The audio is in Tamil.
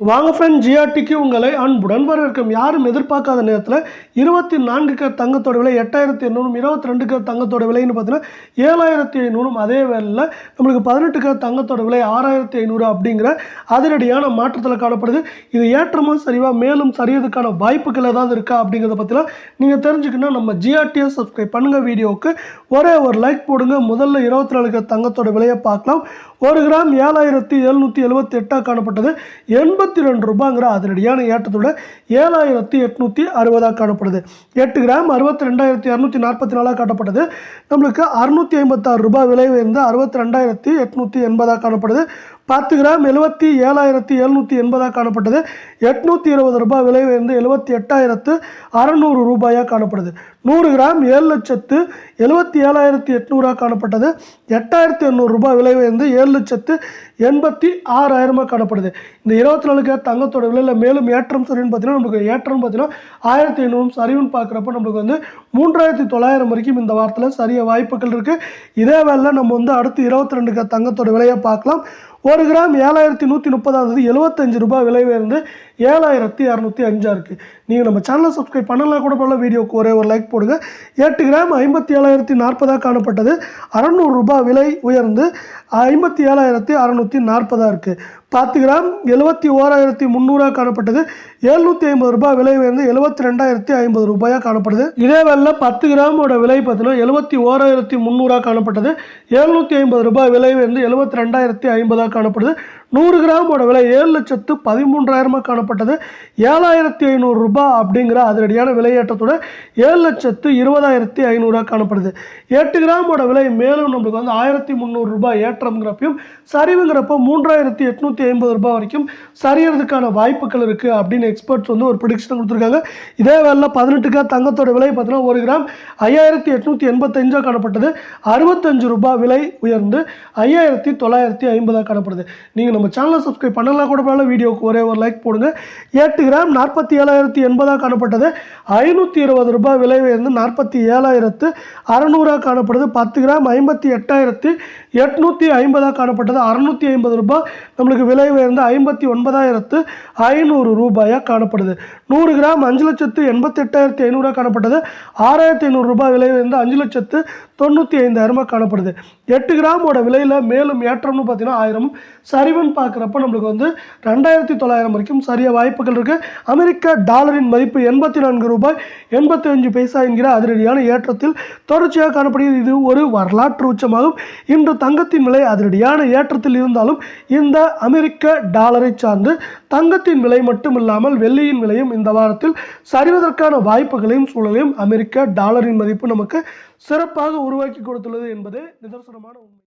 வாங்க ஃப்ரெண்ட் ஜிஆர்டிக்கு உங்களை அன்புடன் வரவேற்கும். யாரும் எதிர்பார்க்காத நேரத்தில் இருபத்தி நான்கு க தங்கத்தோட விலை எட்டாயிரத்தி எண்ணூறும் இருபத்தி ரெண்டு க தங்கத்தோட விலைன்னு பார்த்தீங்கன்னா ஏழாயிரத்தி ஐநூறும் அதே வேலையில் நம்மளுக்கு பதினெட்டு க தங்கத்தோட விலை ஆறாயிரத்தி ஐநூறு அப்படிங்கிற அதிரடியான மாற்றத்தில் காணப்படுது. இது ஏற்றமும் சரிவாக மேலும் சரியதுக்கான வாய்ப்புகள் ஏதாவது இருக்கா அப்படிங்கிறத பற்றிலாம் நீங்கள் தெரிஞ்சுக்கணும் நம்ம ஜிஆர்டியை சப்ஸ்கிரைப் பண்ணுங்கள் வீடியோவுக்கு ஒரே ஒரு லைக் போடுங்க. முதல்ல இருபத்தி நாலு க தங்கத்தோட விலையை பார்க்கலாம். ஒரு கிராம் ஏழாயிரத்தி எழுநூற்றி எழுபத்தி எட்டாக காணப்பட்டது. எண்பத்தி ரெண்டு ரூபாங்கிற அதிரடியான ஏற்றத்தோட ஏழாயிரத்தி எட்நூற்றி அறுபதாக காணப்படுது. எட்டு கிராம் அறுபத்தி ரெண்டாயிரத்தி இரநூத்தி நாற்பத்தி நாலாக காட்டப்பட்டது நம்மளுக்கு அறுநூற்றி ஐம்பத்தாறு ரூபாய் விலை உயர்ந்து அறுபத்தி ரெண்டாயிரத்தி எட்நூற்றி எண்பதாக காணப்படுது. பத்து கிராம் எழுபத்தி ஏழாயிரத்தி எழுநூற்றி எண்பதாக காணப்பட்டது எட்நூற்றி இருபது ரூபாய் விலை உயர்ந்து எழுபத்தி எட்டாயிரத்து அறநூறு ரூபாயாக காணப்படுது. நூறு கிராம் ஏழு லட்சத்து எழுபத்தி ஏழாயிரத்தி எட்நூறாக காணப்பட்டது. எட்டாயிரத்தி எண்ணூறு ரூபாய் விலை உயர்ந்து ஏழு லட்சத்து எண்பத்தி ஆறாயிரமாக காணப்படுது. இந்த இருபத்தி நாலு கிராம் தங்கத்தோட விலையில் மேலும் ஏற்றம் சரின்னு பார்த்தீங்கன்னா நமக்கு ஏற்றம் பார்த்தீங்கன்னா ஆயிரத்தி ஐநூறு சரிவுன்னு பார்க்குறப்ப நம்மளுக்கு வந்து மூன்றாயிரத்தி தொள்ளாயிரம் வரைக்கும் இந்த வாரத்தில் சரிய வாய்ப்புகள் இருக்குது இதே வேலை நம்ம வந்து அடுத்து இருபத்தி ரெண்டு கிராம் தங்கத்தோட விலையை பார்க்கலாம். ஒரு கிராம் ஏழாயிரத்தி நூற்றி முப்பதாவது எழுபத்தஞ்சு ரூபாய் விலை உயர்ந்து ஏழாயிரத்தி இரநூத்தி அஞ்சா இருக்குது நீங்கள் நம்ம சேனலை சப்ஸ்கிரைப் பண்ணலாம் கூட போல வீடியோக்கு ஒரே ஒரு லைக் போடுங்க. எட்டு கிராம் ஐம்பத்தி ஏழாயிரத்தி நாற்பதாக காணப்பட்டது. அறநூறு ரூபாய் விலை உயர்ந்து ஐம்பத்தி ஏழாயிரத்தி அறநூற்றி நாற்பதாக இருக்குது பத்து கிராம் எழுபத்தி ஓராயிரத்தி முந்நூறாக காணப்பட்டது. எழுநூற்றி ஐம்பது ரூபாய் விலை உயர்ந்து எழுபத்தி ரெண்டாயிரத்தி ஐம்பது ரூபாயாக காணப்படுது. இதே வேலை பத்து கிராமோட விலை பார்த்தீங்கன்னா எழுபத்தி ஓராயிரத்தி முந்நூறாக காணப்பட்டது. எழுநூற்றி ஐம்பது ரூபாய் விலை உயர்ந்து எழுபத்தி ரெண்டாயிரத்தி ஐம்பதாக காணப்படுது. நூறு கிராமோட விலை ஏழு லட்சத்து பதிமூன்றாயிரமாக காணப்பட்டது. ஏழாயிரத்தி ஐநூறு ரூபாய் அப்படிங்கிற அதிரடியான விலையேற்றத்தோட ஏழு லட்சத்து இருபதாயிரத்தி ஐநூறுரூவா காணப்படுது. எட்டு கிராமோட விலை மேலும் நம்மளுக்கு வந்து ஆயிரத்தி முந்நூறு ரூபாய் ஏற்றம்ங்கிறப்பையும் சரிவுங்கிறப்ப மூன்றாயிரத்தி எட்நூற்றி ஐம்பது ரூபாய் வரைக்கும் சரியறதுக்கான வாய்ப்புகள் இருக்குது அப்படின்னு எக்ஸ்பர்ட்ஸ் வந்து ஒரு ப்ரிடிக்ஷன் கொடுத்துருக்காங்க. இதே வேலை பதினெட்டுக்கா தங்கத்தோட விலை பார்த்தீங்கன்னா ஒரு கிராம் ஐயாயிரத்தி எட்நூற்றி எண்பத்தஞ்சாக காணப்பட்டது. அறுபத்தஞ்சு ரூபாய் விலை உயர்ந்து ஐயாயிரத்தி தொள்ளாயிரத்தி ஐம்பதாக காணப்படுது. நீங்கள் நம்ம சேனலை சப்ஸ்கிரைப் பண்ணலாம் கூட பரவாயில்ல வீடியோக்கு ஒரே ஒரு லைக் போடுங்க. எட்டு கிராம் நாற்பத்தி ஏழாயிரத்தி எண்பதாக காணப்பட்டது. ஐநூற்றி இருபது ரூபாய் விலை உயர்ந்து நாற்பத்தி ஏழாயிரத்து அறநூறாக காணப்படுது. பத்து கிராம் ஐம்பத்தி எட்டாயிரத்தி எட்நூற்றி ஐம்பதாக காணப்பட்டது. அறநூற்றி ஐம்பது ரூபாய் நம்மளுக்கு விலை உயர்ந்து ஐம்பத்தி ஒன்பதாயிரத்து ஐநூறு ரூபாயாக காணப்படுது. நூறு கிராம் அஞ்சு லட்சத்து எண்பத்தி எட்டாயிரத்தி ஐநூறாக காணப்பட்டது. ஆறாயிரத்தி ஐநூறு ரூபாய் விலை உயர்ந்து அஞ்சு லட்சத்து தொண்ணூற்றி ஐந்தாயிரமாக காணப்படுது. எட்டு கிராமோட விலையில் மேலும் ஏற்றம்னு பார்த்தீங்கன்னா ஆயிரம் சரிவுன்னு பார்க்குறப்ப நம்மளுக்கு வந்து ரெண்டாயிரத்தி தொள்ளாயிரம் வரைக்கும் சரிய வாய்ப்புகள் இருக்குது அமெரிக்க டாலரின் மதிப்பு எண்பத்தி நான்கு ரூபாய் எண்பத்தி அஞ்சு பைசா என்கிற அதிரடியான ஏற்றத்தில் தொடர்ச்சியாக காணப்படுகிறது. இது ஒரு வரலாற்று உச்சமாகும். இன்று தங்கத்தின் விலை அதிரடியான ஏற்றத்தில் இருந்தாலும் இந்த அமெரிக்க டாலரை சார்ந்து தங்கத்தின் விலை மட்டும் இல்லாமல் வெள்ளியின் விலையும் இந்த வாரத்தில் சரிவதற்கான வாய்ப்புகளையும் சூழலையும் அமெரிக்க டாலரின் மதிப்பு நமக்கு சிறப்பாக உருவாக்கி கொடுத்துள்ளது என்பதே நிதர்சனமான உண்மை.